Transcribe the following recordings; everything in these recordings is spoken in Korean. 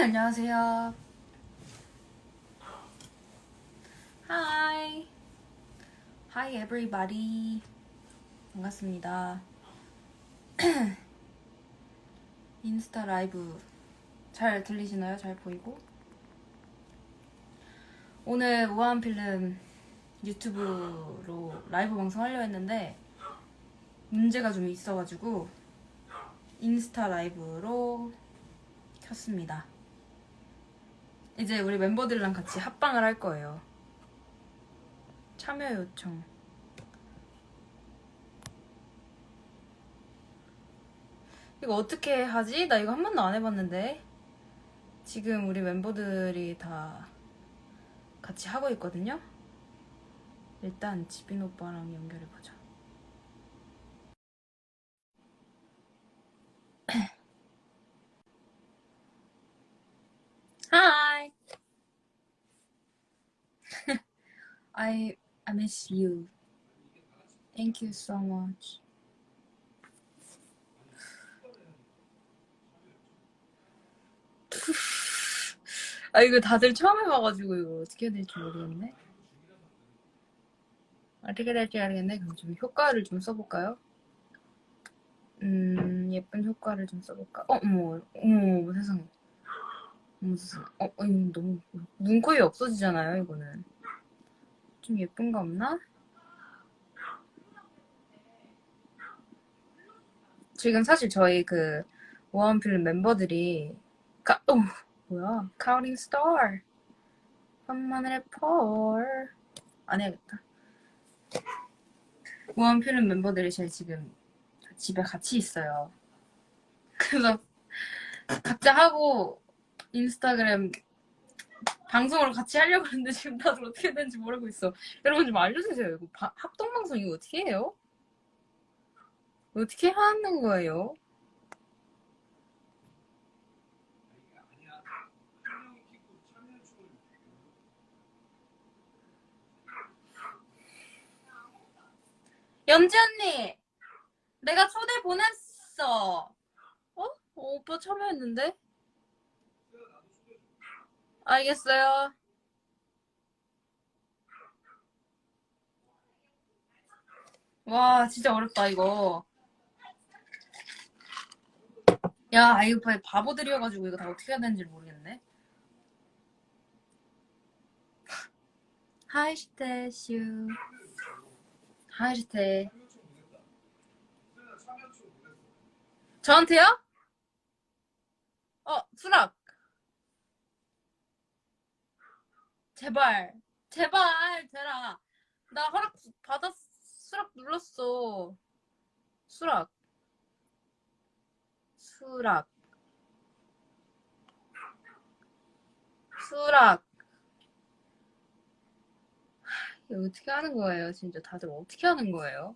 안녕하세요. Hi. Hi everybody. 반갑습니다. 인스타 라이브 잘 들리시나요? 잘 보이고? 오늘 우아한 필름 유튜브로 라이브 방송 하려 했는데 문제가 좀 있어가지고 인스타 라이브로 켰습니다. 이제 우리 멤버들이랑 같이 합방을 할 거예요. 참여 요청. 이거 어떻게 하지? 나 이거 한 번도 안 해봤는데. 지금 우리 멤버들이 다 같이 하고 있거든요. 일단 지빈 오빠랑 연결해보자. Hi. I I miss you. Thank you so much. 아 이거 다들 처음 해봐가지고 이거 어떻게 해야 될지 모르겠네. 어떻게 될지 알겠네. 그럼 좀 효과를 좀 써볼까요? 음 예쁜 효과를 좀 써볼까? 어, 어머 어머 세상에. 어머 세상에. 어, 어 이거 너무 눈, 코, 입 없어지잖아요 이거는. 좀 예쁜 거 없나? 지금 사실 저희 그 오한필름 멤버들이 까, 어, 뭐야? 카운팅 스타 한마늘의 펄. 안 해야겠다. 오한필름 멤버들이 제일 지금 집에 같이 있어요. 그래서 각자 하고 인스타그램 방송으로 같이 하려고 하는데 지금 다들 어떻게 되는지 모르고 있어. 여러분 좀 알려주세요. 이거 바- 합동방송 이거 어떻게 해요? 어떻게 하는 거예요? 연지 언니! 내가 초대 보냈어. 어? 어, 오빠 참여했는데? 알겠어요. 와, 진짜 어렵다, 이거. 야, 이거 봐, 바보들이어가지고 이거 다 어떻게 해야 되는지 모르겠네. 하이시테 슈. 하이시테. 저한테요? 어, 수락. 제발. 제발, 되라. 나 허락 받았, 수락 눌렀어. 수락. 수락. 수락. 이거 어떻게 하는 거예요? 진짜 다들 어떻게 하는 거예요?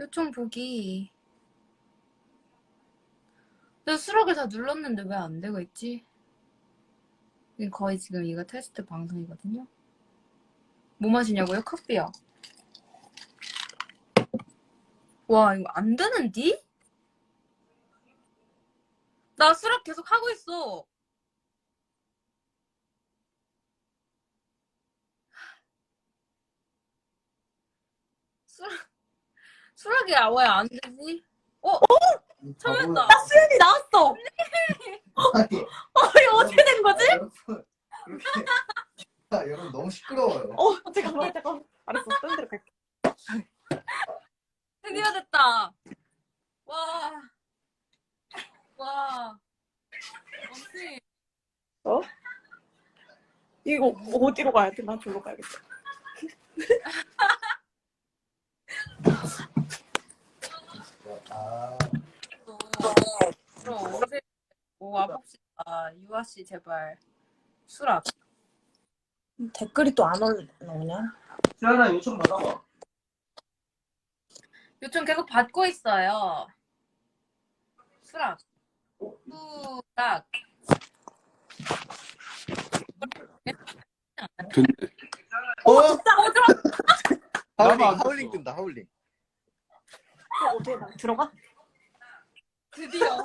요청 보기. 내가 수락을 다 눌렀는데 왜 안 되고 있지? 거의 지금 이거 테스트 방송이거든요. 뭐 마시냐고요? 커피요. 와, 이거 안 되는디? 나 수락 계속 하고 있어. 수락, 수락이 아, 왜안 되지? 어? 참여했다. 아, 수연이 나왔어. 아니, 어, 이거 어떻게 된 거지? 여러분, 그렇게 아, 여러분 너무 시끄러워요. 어, 잠깐만, 잠깐만. 알았어, 딴 데로 갈게. 드디어 됐다. 와. 와. 언니. 어? 이거 어디로 가야 돼? 난 저로 가야겠다. 아, 그럼 오 와봅시다. 유아 씨 제발 수락. 댓글이 또 안 올라오냐? 수연아 요청 받아봐. 요청 계속 받고 있어요. 수락. 수락. 근데 어? 나도 하울링, 안 하울링. 뜬다, 하울링. 어, 나 들어가? 드디어.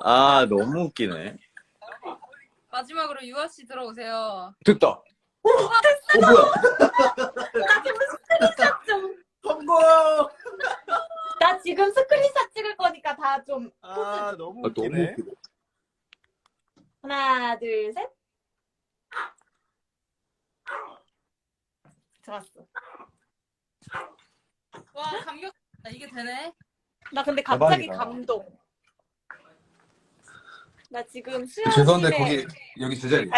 아 너무 웃기네. 마지막으로 유아 씨 들어오세요. 됐다. 어, 뭐야? 성공! 나 지금 스크린샷 찍을 거니까 다 좀 아 너무 아, 너무 웃기네. 웃기다. 하나 둘 셋. 좋았어. 와 감격. 이게 되네. 나 근데 갑자기 대박이다. 감동. 나 지금 수영 죄송한데 거기 여기 제자리.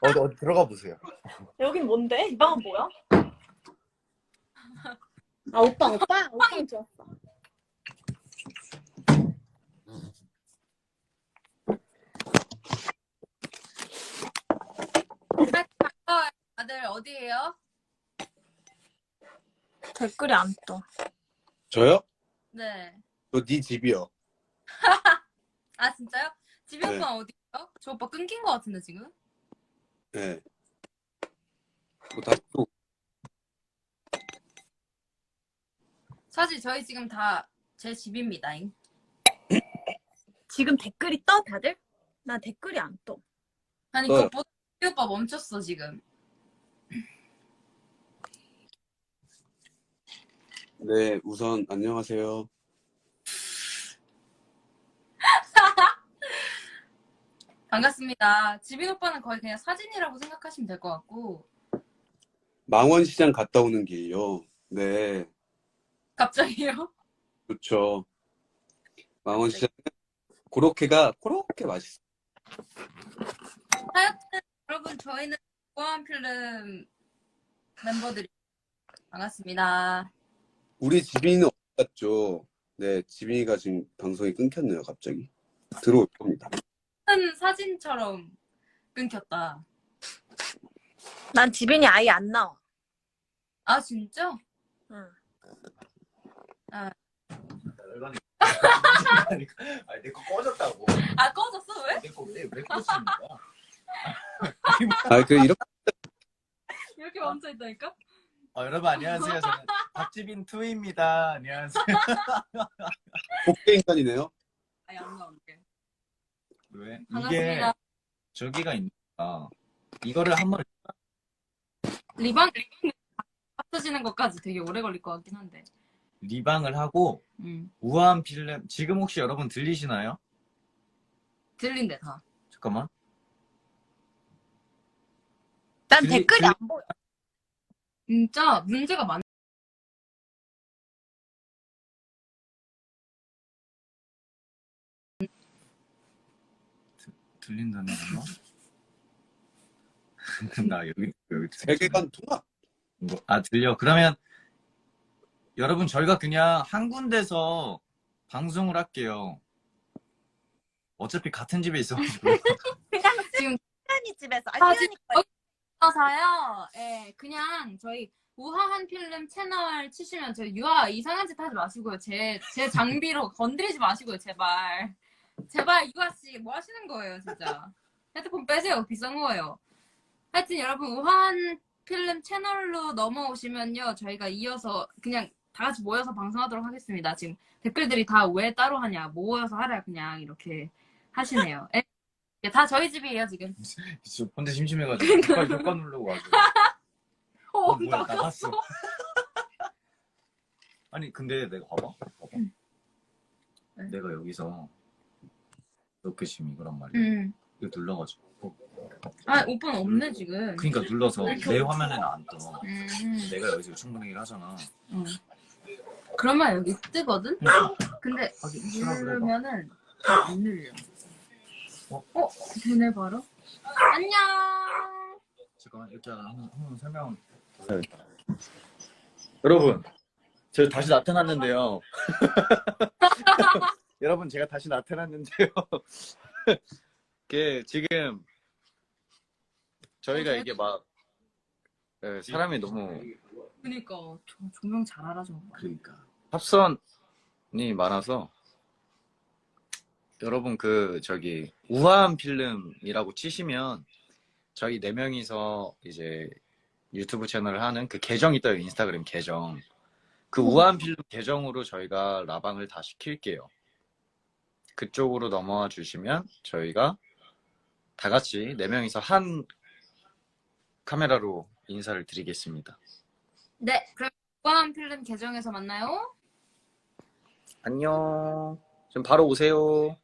어디 어디 들어가 보세요. 여긴 뭔데? 이 방은 뭐야? 아 오빠 오빠 오빠 좋았어. 반가워요. 다들 어디에요? 댓글이 안 떠. 저요? 네. 저네 집이요. 아 진짜요? 집이 네. 오빠 어디요? 저 오빠 끊긴 것 같은데 지금? 네. 뭐 다시 또 사실 저희 지금 다 제 집입니다. 지금 댓글이 떠 다들? 나 댓글이 안 떠. 아니. 그것보다 집이 오빠 멈췄어 지금. 네, 우선 안녕하세요. 반갑습니다. 지빈 오빠는 거의 그냥 사진이라고 생각하시면 될 것 같고 망원시장 갔다 오는 길이요. 네, 갑자기요? 좋죠. 망원시장 고로케가 그렇게 맛있어. 하여튼 여러분 저희는 무한 필름 멤버들이 반갑습니다. 우리 지빈이는 어디 갔죠? 네, 지빈이가 지금 방송이 끊겼네요, 갑자기. 들어올 겁니다. 큰 사진처럼 끊겼다. 난 지빈이 아예 안 나와. 아 진짜? 응. 아니 내거 꺼졌다고. 아 꺼졌어 왜? 내 거 왜 왜 꺼지는 거야? 아, 그, 이렇게, 이렇게 멈춰 있다니까? 아, 여러분 안녕하세요. 저는 박지빈 투입니다. 안녕하세요. 복대 인간이네요. 아니 안 나올게. 왜? 이게 반갑습니다. 저기가 있니까 이거를 한번 리방 합쳐지는 것까지 되게 오래 걸릴 것 같긴 한데. 리방을 하고 음 우아한 필름 지금 혹시 여러분 들리시나요? 들린대 다. 잠깐만. 난 들리- 댓글이 들리- 안 보여. 진짜 문제가 많. 들린다는 건가? 나 여기 여기 세계관 통합. 뭐, 아 들려. 그러면 여러분 저희가 그냥 한 군데서 방송을 할게요. 어차피 같은 집에 있어가지고 그냥 지금 수연이 집에서. 아, 아, 지금 수연이 떠서요. 예, 그냥 저희 우아한 필름 채널 치시면 저 유아 이상한 짓 하지 마시고요. 제 제 장비로 건드리지 마시고요, 제발. 제발 유아 씨뭐 하시는 거예요, 진짜. 핸드폰 빼세요. 비싼 거예요. 하여튼 여러분 우아한 필름 채널로 넘어오시면요. 저희가 이어서 그냥 다 같이 모여서 방송하도록 하겠습니다. 지금 댓글들이 다 왜 따로 하냐. 모여서 하라 그냥 이렇게 하시네요. 예, 예, 다 저희 집이에요, 지금. 진짜 혼자 심심해가지고 효과, 효과 누르고 와서 어, 어, 뭐야 나갔어. 나갔어. 아니 근데 내가 봐봐. 봐봐. 네. 내가 여기서 이거란 말이야. 음. 이거 눌러가지고. 어, 아, 오빠는 없네, 지금. 그러니까 눌러서 내 화면에는 안 떠. 음. 내가 여기서 충분히 하잖아. 응. 그러면 여기 뜨거든? 근데 싫어 그래. 누르면은 안 눌려. 어? 어? 되네, 바로? 안녕! 잠깐만 이렇게 한번, 한번 설명. 여러분, 제가 다시 나타났는데요. 여러분, 제가 다시 나타났는데요. 이게 지금 저희가 이게 막 예, 사람이 너무 그니까, 저 조명 잘 알아, 저 오빠. 그러니까 합선이 많아서 여러분 그 저기 우아한 필름이라고 치시면 저희 네 명이서 이제 유튜브 채널을 하는 그 계정이 떠요 인스타그램 계정 그 우아한 필름 계정으로 저희가 라방을 다 시킬게요. 그쪽으로 넘어와 주시면 저희가 다 같이 네 명이서 한 카메라로 인사를 드리겠습니다. 네, 그럼 무한 필름 계정에서 만나요. 안녕. 지금 바로 오세요.